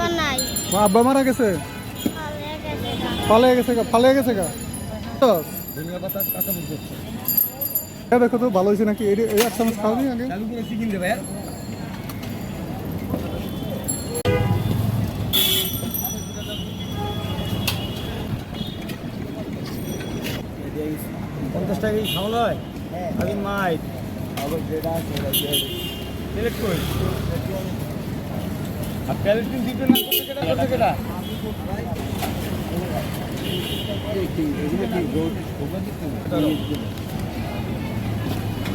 আব্বা নাই। মা আব্বা মারা গেছে? পালিয়ে গেছে গা। পালিয়ে গেছে গা দেখো তো ভালো হয়েছে নাকি? এই এই এক চামচ খাও নি আগে? চালু করে চিকেন দেবে হ্যাঁ। পঞ্চাশ টাকা খাওয়ানো হয় আমি মাই আবার যেটা আছে করতে কেটা করতে কেটা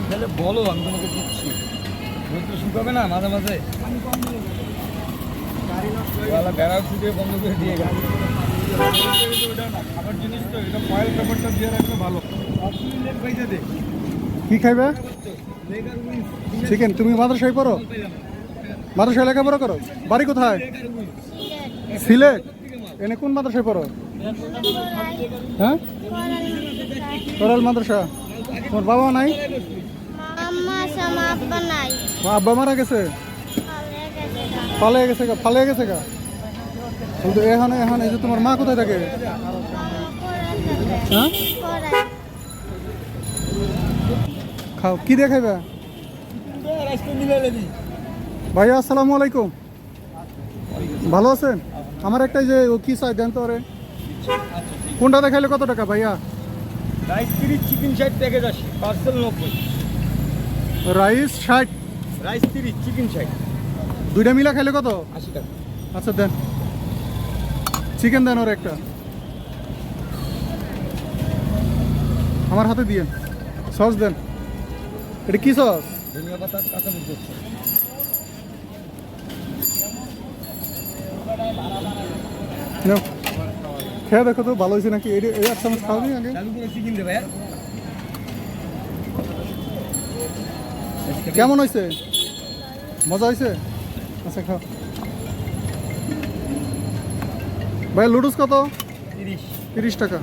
তাহলে বলো আমি তোমাকে দিচ্ছি। রোদ্র শুকাবে না মাঝে মাঝে? বেড়া ফুটিয়ে বন্ধ করে দিয়ে গেল। খাবার জিনিস তো এটা ফয়েল পেপারটা দিয়ে রাখলে ভালো। কি খাইবে? চিকেন তুমি মাদ্রাসায় পড়ো? মাদ্রাসায় লেখাপড়া করো। বাড়ি কোথায়? সিলেট? এনে কোন মাদ্রাসায় পড়ো? হ্যাঁ? করাল মাদ্রাসা। তোমার বাবা নাই? আব্বা মারা গেছে? পালিয়ে গেছে গা। পালিয়ে গেছে গা। কিন্তু এখানে এখানে, এই যে তোমার মা কোথায় থাকে। হ্যাঁ। খাও, কি দিয়ে খাইবা আজকে মিলে নেবি ভাইয়া আসসালামু আলাইকুম। ভালো আছেন? আমার একটা যে ও কি চাই দেন তো আরে কোনটা দেখাইলে কত টাকা ভাইয়া? রাইস তিরিশ চিকেন ষাট প্যাকেজ আসে পার্সেল নব্বই। রাইস ষাট। রাইস তিরিশ চিকেন ষাট। দুইটা মিলা খাইলে কত? আশি টাকা। আচ্ছা দেন। চিকেন দেন ওর একটা। আমার হাতে দিয়ে। সস দেন। এটা কি সস ধনিয়া পাতা কাঁচা নাও। খেয়ে দেখো তো ভালো হয়েছে নাকি? এই এক চামচ আগে। হ্যাঁ? কেমন হয়েছে? মজা হয়েছে? আচ্ছা খাও। ভাই লুডুস কত? তিরিশ। তিরিশ টাকা।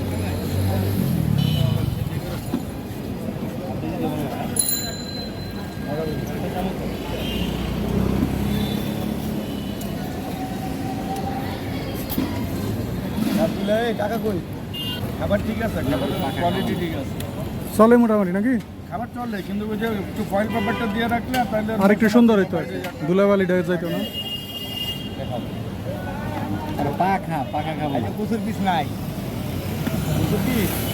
চিকেন টাকা কই? খাবার ঠিক আছে খাবার কোয়ালিটি ঠিক আছে। চলে মোটামুটি নাকি? খাবার চলে কিন্তু ওই যে একটু ফয়েল পেপারটা দিয়ে রাখলে তাহলে আর একটু সুন্দর হইতো দুলাবালি ডায়ে যাইতো না? পাখা পাখা খাব। আচ্ছা প্রচুর পিস নাই।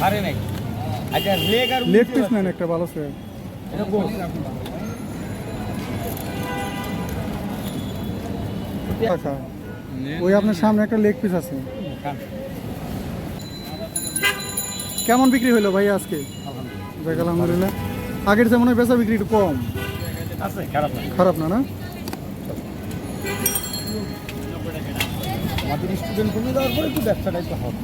আরে নাই। আচ্ছা লেগ আর লেগ পিস নেন একটা ভালো এটা টাকা ওই আপনার সামনে একটা লেগ পিস আছে। কেমন বিক্রি হলো ভাই আজকে? দেখ আলহামদুলিল্লাহ। আগের চেয়ে মনে হয় বেচা বিক্রি একটু কম। খারাপ না। না আমাদের স্টুডেন্ট কমে যাওয়ার পরে একটু ব্যবসাটা একটু হবে।